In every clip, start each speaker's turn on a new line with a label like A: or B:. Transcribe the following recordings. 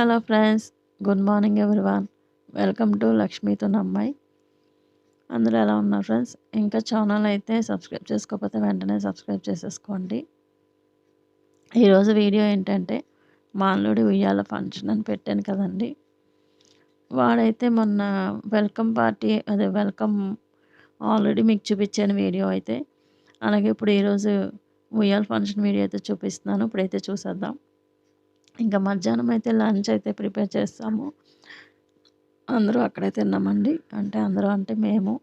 A: Hello friends good morning everyone. Welcome to లక్ష్మీతో అమ్మాయి అందరూ ఎలా ఉన్నారు ఫ్రెండ్స్? ఇంకా ఛానల్ అయితే సబ్స్క్రైబ్ చేసుకోకపోతే వెంటనే సబ్స్క్రైబ్ చేసేసుకోండి. ఈరోజు వీడియో ఏంటంటే మాల్లుడి ఉయ్యాల ఫంక్షన్ అని పెట్టాను కదండి. వాడైతే మొన్న వెల్కమ్ పార్టీ అదే వెల్కమ్ ఆల్రెడీ మీకు చూపించాను వీడియో అయితే. అలాగే ఇప్పుడు ఈరోజు ఉయ్యాల ఫంక్షన్ వీడియో అయితే చూపిస్తున్నాను. ఇప్పుడైతే చూసేద్దాం. ఇంకా మధ్యాహ్నం అయితే లంచ్ అయితే ప్రిపేర్ చేస్తాము. అందరూ అక్కడే తిన్నామండి. అంటే అందరూ అంటే మేము.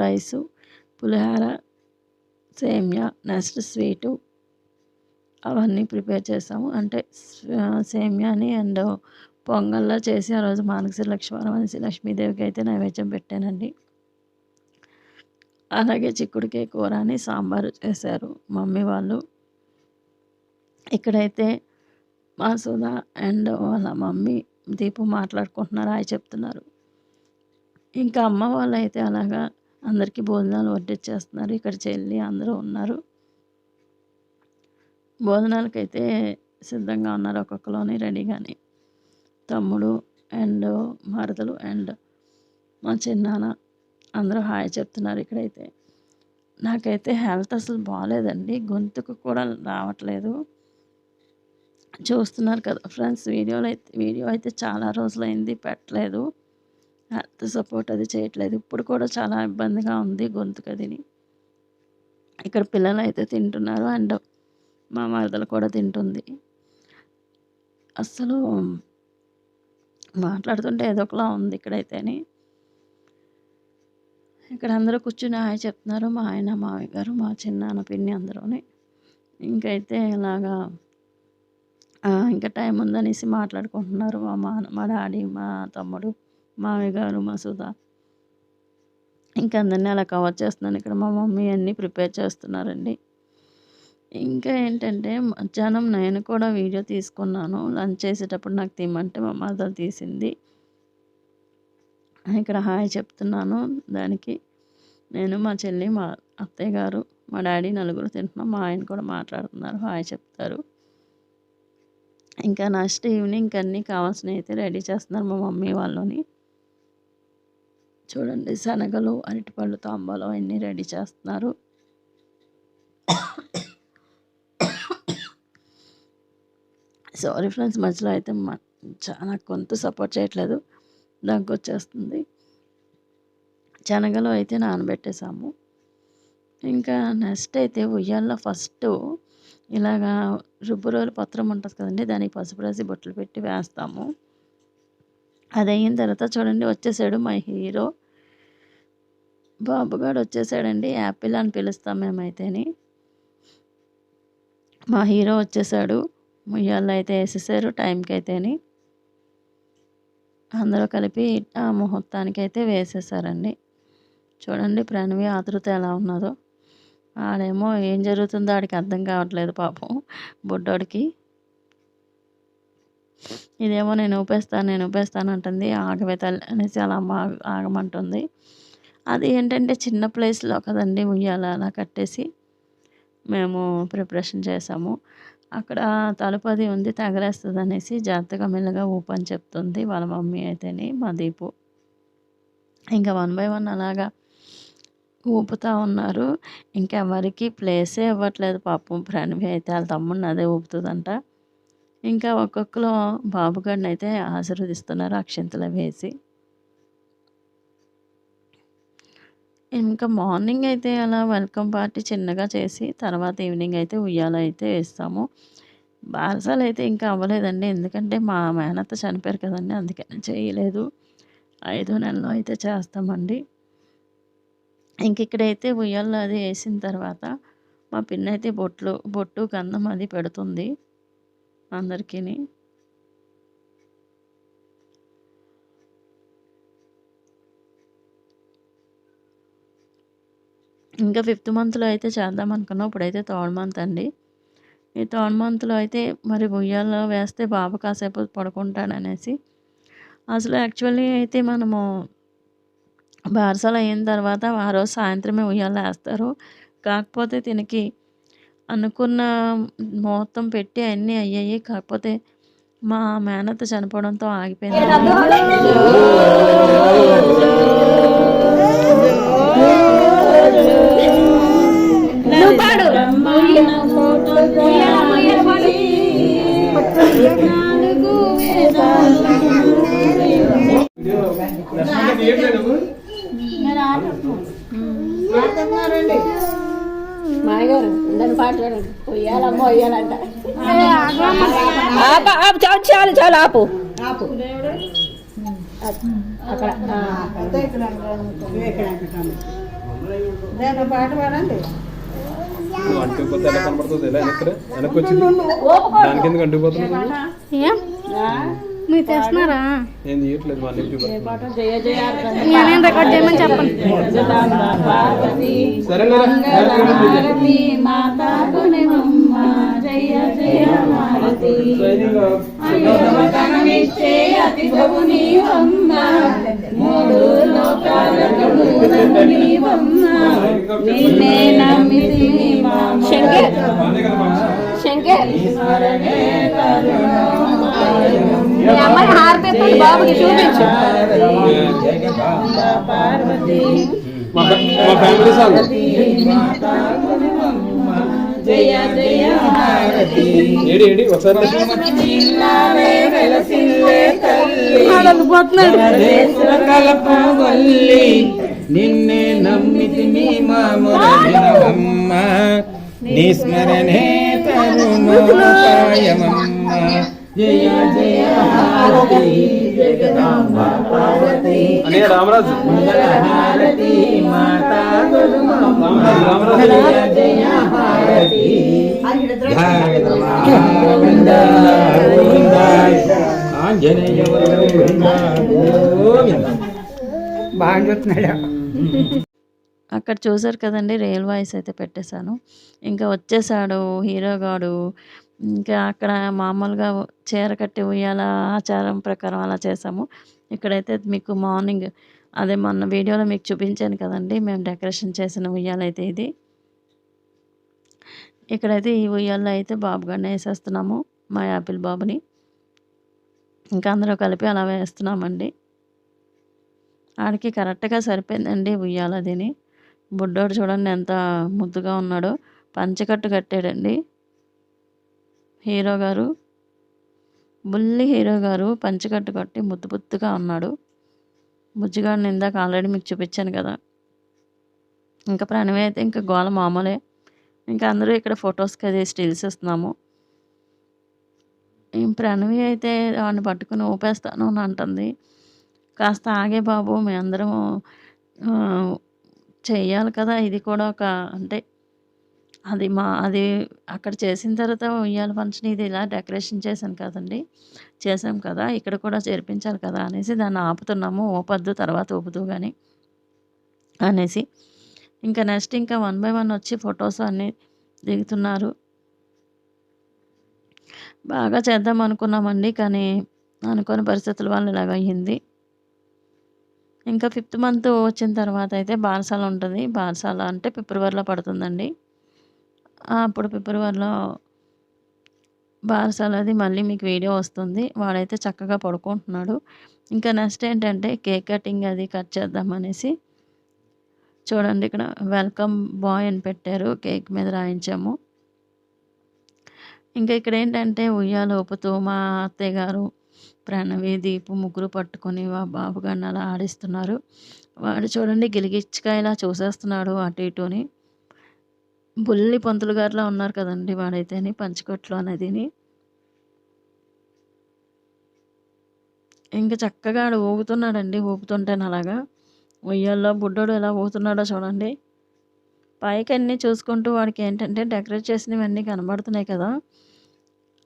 A: రైసు పులిహోర సేమియా నెక్స్ట్ స్వీటు అవన్నీ ప్రిపేర్ చేసాము. అంటే సేమియాని అండ్ పొంగల్లో చేసి ఆ రోజు మానసిక లక్ష్మణం అనేసి లక్ష్మీదేవికి అయితే నైవేద్యం పెట్టానండి. అలాగే చిక్కుడుకాయ కూర అని సాంబారు చేశారు మమ్మీ వాళ్ళు. ఇక్కడైతే మా సుధా అండ్ వాళ్ళ మమ్మీ దీపు మాట్లాడుకుంటున్నారు హాయ్ చెప్తున్నారు. ఇంకా అమ్మ వాళ్ళు అయితే అలాగా అందరికీ భోజనాలు వడ్డించేస్తున్నారు ఇక్కడ చెల్లి అందరూ ఉన్నారు. భోజనాలకైతే సిద్ధంగా ఉన్నారు ఒక్కొక్కలోని రెడీగాని. తమ్ముడు అండ్ మరదలు అండ్ మా చిన్నాన్న అందరూ హాయ్ చెప్తున్నారు ఇక్కడైతే. నాకైతే హెల్త్ అసలు బాగాలేదండి. గొంతుకు కూడా రావట్లేదు. చూస్తున్నారు కదా ఫ్రెండ్స్ వీడియోలో అయితే వీడియో అయితే చాలా రోజులైంది పెట్టలేదు. హెల్త్ సపోర్ట్ అది చేయట్లేదు. ఇప్పుడు కూడా చాలా ఇబ్బందిగా ఉంది గొంతుకు అదిని ఇక్కడ పిల్లలు అయితే తింటున్నారు అండ్ మా మరదలు కూడా తింటుంది. అస్సలు మాట్లాడుతుంటే ఏదో ఒకలా ఉంది ఇక్కడైతేని ఇక్కడ అందరూ కూర్చుని ఆయన చెప్తున్నారు మా ఆయన మావయ్య గారు మా చిన్నాన్న పిన్ని అందరూని. ఇంకైతే ఇలాగా ఇంకా టైం ఉందనేసి మాట్లాడుకుంటున్నారు మా మా మా డాడీ మా తమ్ముడు మామయ్య గారు మా సుధా. ఇంకా అందరినీ అలా కవర్ చేస్తున్నాను. ఇక్కడ మా మమ్మీ అన్నీ ప్రిపేర్ చేస్తున్నారండి. ఇంకా ఏంటంటే మధ్యాహ్నం నేను కూడా వీడియో తీసుకున్నాను. లంచ్ చేసేటప్పుడు నాకు తీయమంటే మా మదర్ తీసింది. ఇక్కడ హాయ్ చెప్తున్నాను దానికి. నేను మా చెల్లి మా అత్తయ్య గారు మా డాడీ నలుగురు తింటున్నాం. మా ఆయన కూడా మాట్లాడుతున్నారు. హాయ్ చెప్తారు. ఇంకా నెక్స్ట్ ఈవినింగ్ అన్నీ కావాల్సినవి అయితే రెడీ చేస్తున్నారు మా మమ్మీ వాళ్ళని. చూడండి శనగలు అరటిపళ్ళు తాంబాలు అవన్నీ రెడీ చేస్తున్నారు. సారీ ఫ్రెండ్స్ మధ్యలో అయితే చాలా కొంత సపోర్ట్ చేయట్లేదు. దగ్గు వచ్చేస్తుంది. శనగలు అయితే నానబెట్టేసాము. ఇంకా నెక్స్ట్ అయితే ఉయ్యాల్లో ఫస్ట్ ఇలాగా రుబ్బురోలు పత్రం ఉంటుంది కదండి దానికి పసుపు రాసి బొట్లు పెట్టి వేస్తాము. అది అయిన తర్వాత చూడండి వచ్చేసాడు మా హీరో. బాబుగాడు వచ్చేసాడండి యాపిల్ అని పిలుస్తాం మేమైతేని. మా హీరో వచ్చేసాడు ముయ్యాల్లో అయితే వేసేసారు టైంకి అయితేని అందరూ కలిపి ఆ ముహూర్తానికి అయితే వేసేసారండి. చూడండి ప్రణవి ఆతృత ఎలా ఉన్నదో. ఆడేమో ఏం జరుగుతుందో ఆడికి అర్థం కావట్లేదు పాపం బుడ్డోడికి. ఇదేమో నేను ఊపేస్తాను నేను ఊపేస్తాను అంటుంది. ఆగవే తల్లి అనేసి అలా ఆగమంటుంది. అది ఏంటంటే చిన్న ప్లేస్లో కదండి ఉయ్యాల అలా కట్టేసి మేము ప్రిపరేషన్ చేసాము. అక్కడ తలుపు అది ఉంది తగలేస్తుంది అనేసి జాగ్రత్తగా మెల్లగా ఊపని చెప్తుంది వాళ్ళ మమ్మీ అయితేనే మా దీపు. ఇంకా వన్ బై వన్ అలాగా ఊపుతూ ఉన్నారు. ఇంకెవరికి ప్లేసే ఇవ్వట్లేదు. పాపం ప్రణవి అయితే వాళ్ళ తమ్ముడిని అదే ఊపుతుందంట. ఇంకా ఒక్కొక్కరు బాబుగారిని అయితే ఆశీర్వదిస్తున్నారు. అక్షంతలు వేసి. ఇంకా మార్నింగ్ అయితే అలా వెల్కమ్ పార్టీ చిన్నగా చేసి తర్వాత ఈవినింగ్ అయితే ఉయ్యాల అయితే వేస్తాము. బారసాలు అయితే ఇంకా అవ్వలేదండి. ఎందుకంటే మా మేనత్త చనిపోయారు కదండి. అందుకని చేయలేదు. ఐదో నెలలో అయితే చేస్తామండి. ఇంక ఇక్కడైతే ఉయ్యాల్లో అది వేసిన తర్వాత మా పిన్న అయితే బొట్లు బొట్టు గంధం అది పెడుతుంది అందరికీ ఇంకా ఫిఫ్త్ మంత్లో అయితే చేద్దాం అనుకున్నాం. ఇప్పుడైతే థర్డ్ మంత్ అండి. ఈ థర్డ్ మంత్లో అయితే మరి ఉయ్యాల్లో వేస్తే బాబు కాసేపు పడుకుంటాడనేసి. అసలు యాక్చువల్లీ అయితే మనము బారసాలు అయిన తర్వాత ఆ రోజు సాయంత్రమే ఉయ్యాల వేస్తారు. కాకపోతే తినకి అనుకున్న ముహూర్తం పెట్టి అన్నీ అయ్యాయి. కాకపోతే మా మేనత్త చనిపోవడంతో ఆగిపోయింది.
B: మాయగారు ఉండని పాట చూడండి పొయ్యాలమ్మ పొయ్యాలంట ఆపు, చాలు చాలు చాలు ఆపు ఆపు అక్కడ ఆ.
C: పాట పాడండి
D: అంటుకుపోతే ఎలా కనపడుతుంది ఎలా వెనక్కి వెనక్కి వచ్చింది దానికి ఎందుకు అంటుకుపోతుంది
E: మీరు తెస్తున్నారా
D: నేను తీయట్లేదు మా యూట్యూబ్
B: జయ జయ
E: నేనేం రికార్డ్ చేయమని చెప్పండి
B: శంకర్! శంకర్! మీ అమ్మాయి హారతి ఎత్తుంది బాబుకి చూపించు.
D: మా ఫ్యా- మా ఫ్యామిలీ సాంగ్. ఏడి ఏడి ఒకసారి
F: కలపవల్లి నిన్నే నమ్మితి మామురమ్మ నీ స్మరణే తరుణోపాయమమ్మ. జయ జయ హారతి జగదాంబ పార్వతి
D: అనే రామరాజు.
F: హారతి మాతా జయ జయ హారతి ఆంజనేయ బాగా
A: అక్కడ చూసారు కదండి రియల్ వాయిస్ అయితే పెట్టేశాను. ఇంకా వచ్చేసాడు హీరోగాడు ఇంకా అక్కడ మామూలుగా చీర కట్టి ఉయ్యాల ఆచారం ప్రకారం అలా చేసాము. ఇక్కడైతే మీకు మార్నింగ్ అదే మొన్న వీడియోలో మీకు చూపించాను కదండి మేము డెకరేషన్ చేసిన ఉయ్యాలైతే ఇది. ఇక్కడైతే ఈ ఉయ్యాల్లో అయితే బాబు వేసేస్తున్నాము మా యాపిల్ బాబుని. ఇంకా అందరూ కలిపి అలా వేస్తున్నామండి. ఆడికి కరెక్ట్గా సరిపోయిందండి ఉయ్యాల దీని. బుడ్డోడు చూడండి ఎంత ముద్దుగా ఉన్నాడో. పంచకట్టు కట్టాడండి. హీరో గారు బుల్లి హీరో గారు పంచకట్టు కట్టి ముద్దు ముద్దుగా ఉన్నాడు. బుజ్జిగాడిని ఇందాక ఆల్రెడీ మీకు చూపించాను కదా. ఇంకా ప్రణవి అయితే ఇంకా గోల మామూలే. ఇంకా అందరూ ఇక్కడ ఫొటోస్కి అది స్టిల్స్ ఇస్తున్నాము. ప్రణవి అయితే వాడిని పట్టుకుని ఊపేస్తాను అని అంటుంది. కాస్త ఆగే బాబు మేమందరము అందరము చెయ్యాలి కదా. ఇది కూడా ఒక అంటే అది మా అది అక్కడ చేసిన తర్వాత ఉయ్యాల ఫంక్షన్ ఇది ఇలా డెకరేషన్ చేశాను కదండి. చేసాం కదా ఇక్కడ కూడా చేర్పించాలి కదా అనేసి దాన్ని ఆపుతున్నాము ఓపద్దు తర్వాత ఊపుతూ కానీ అనేసి. ఇంకా నెక్స్ట్ ఇంకా వన్ బై వన్ వచ్చి ఫొటోస్ అన్నీ దిగుతున్నారు. బాగా చేద్దాం అనుకున్నామండి కానీ అనుకోని పరిస్థితుల వల్ల ఇలాగ అయ్యింది ఇంకా ఫిఫ్త్ మంత్ వచ్చిన తర్వాత అయితే బారసాల ఉంటుంది. బారసాల అంటే ఫిబ్రవరిలో పడుతుందండి. అప్పుడు ఫిబ్రవరిలో బారసాల అది మళ్ళీ మీకు వీడియో వస్తుంది. వాడైతే చక్కగా పడుకుంటున్నాడు. ఇంకా నెక్స్ట్ ఏంటంటే కేక్ కటింగ్ అది కట్ చేద్దాం అనేసి. చూడండి ఇక్కడ వెల్కమ్ బాయ్ అని పెట్టారు. కేక్ మీద రాయించాము. ఇంకా ఇక్కడ ఏంటంటే ఉయ్యాల ఊపుతూ మా అత్తయ్య గారు ప్రణవి దీపు ముగ్గురు పట్టుకొని మా బాబు గారిని అలా ఆడిస్తున్నారు. వాడు చూడండి గిలిగిచ్చకాయలా చూసేస్తున్నాడు అటు ఇటుని. బుల్లి పంతులు గారిలా ఉన్నారు కదండి వాడైతేని పంచకొట్లో అనేదిని. ఇంకా చక్కగా ఆడు ఊగుతున్నాడండి ఊపుతుంటేను అలాగా. ఉయ్యాల్లో బుడ్డోడు ఎలా ఊగుతున్నాడో చూడండి. పైకి అన్నీ చూసుకుంటూ వాడికి ఏంటంటే డెకరేట్ చేసినవన్నీ కనబడుతున్నాయి కదా.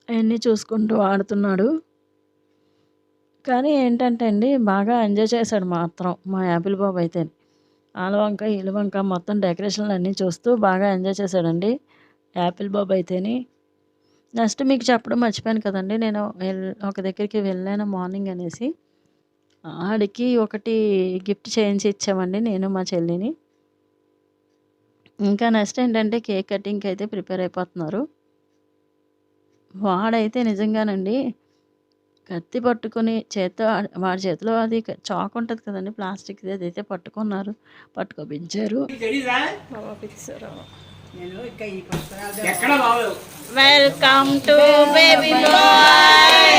A: అవన్నీ చూసుకుంటూ ఆడుతున్నాడు. కానీ ఏంటంటే అండి బాగా ఎంజాయ్ చేశాడు మాత్రం మా యాపిల్ బాబు అయితే. ఆలవంక వంక మొత్తం డెకరేషన్లు అన్నీ చూస్తూ బాగా ఎంజాయ్ చేశాడండి. యాపిల్ బాబు అయితేని. నెక్స్ట్ మీకు చెప్పడం మర్చిపోయాను కదండి. నేను ఒక దగ్గరికి వెళ్ళాను మార్నింగ్ అనేసి. ఆడికి ఒకటి గిఫ్ట్ చేయించి ఇచ్చామండి నేను మా చెల్లిని. ఇంకా నెక్స్ట్ ఏంటంటే కేక్ కటింగ్కి అయితే ప్రిపేర్ అయిపోతున్నారు. వాడైతే నిజంగానండి కత్తి పట్టుకొని చేత్తో వాడి చేతిలో అది చాకు ఉంటుంది కదండి ప్లాస్టిక్ది అదైతే పట్టుకున్నారు. పట్టుకోపించారు welcome to baby boy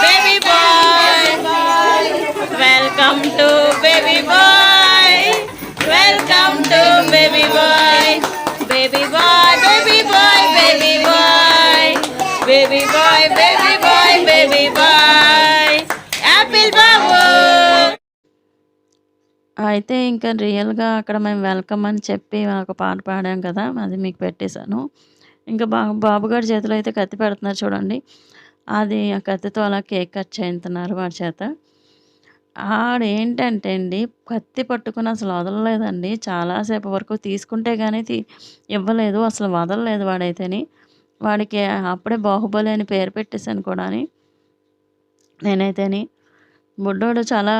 A: baby boy welcome to baby boy welcome to baby boy baby boy baby boy baby boy baby boy baby boy baby boy baby ఇంకా రియల్గా అక్కడ మేము వెల్కమ్ అని చెప్పి ఒక పాట పాడాం కదా అది మీకు పెట్టేశాను. ఇంకా బా బాబుగారి చేతిలో అయితే కత్తి పెడుతున్నారు చూడండి. అది ఆ కత్తితో అలా కేక్ కట్ చేయించున్నారు వాడి చేత. ఆడేంటంటే అండి కత్తి పట్టుకుని అసలు వదలలేదండి. చాలాసేపు వరకు తీసుకుంటే కానీ తీ ఇవ్వలేదు అసలు వదలలేదు వాడైతేని. వాడికి అప్పుడే బాహుబలి అని పేరు పెట్టేశాను కూడా అని నేనైతేని బుడ్డోడు చాలా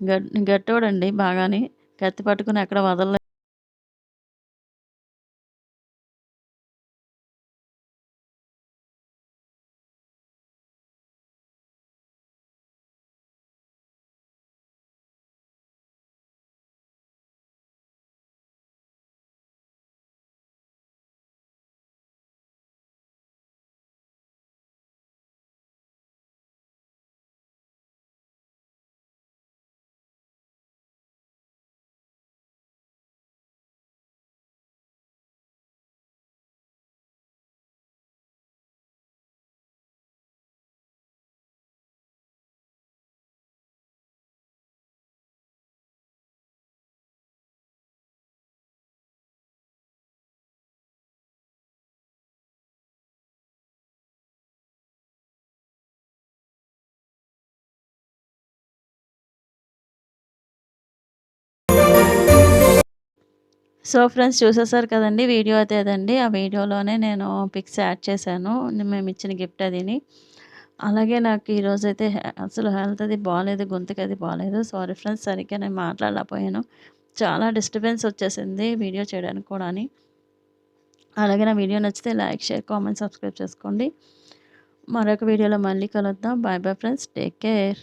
A: గట్ గట్టోడండి బాగానే. కత్తి పట్టుకుని ఎక్కడ వదలలేదు. సో ఫ్రెండ్స్ చూసేసారు కదండి వీడియో అయితే అదండి. ఆ వీడియోలోనే నేను పిక్స్ యాడ్ చేశాను. మేము ఇచ్చిన గిఫ్ట్ అదిని. అలాగే నాకు ఈరోజు అయితే అసలు హెల్త్ అది బాగాలేదు గొంతుకి అది బాగాలేదు సారీ ఫ్రెండ్స్ సరిగ్గా నేను మాట్లాడలేకపోయాను. చాలా డిస్టర్బెన్స్ వచ్చేసింది వీడియో చేయడానికి కూడా అని అలాగే నా వీడియో నచ్చితే లైక్ షేర్ కామెంట్ సబ్స్క్రైబ్ చేసుకోండి. మరొక వీడియోలో మళ్ళీ కలుద్దాం. Bye bye friends take care.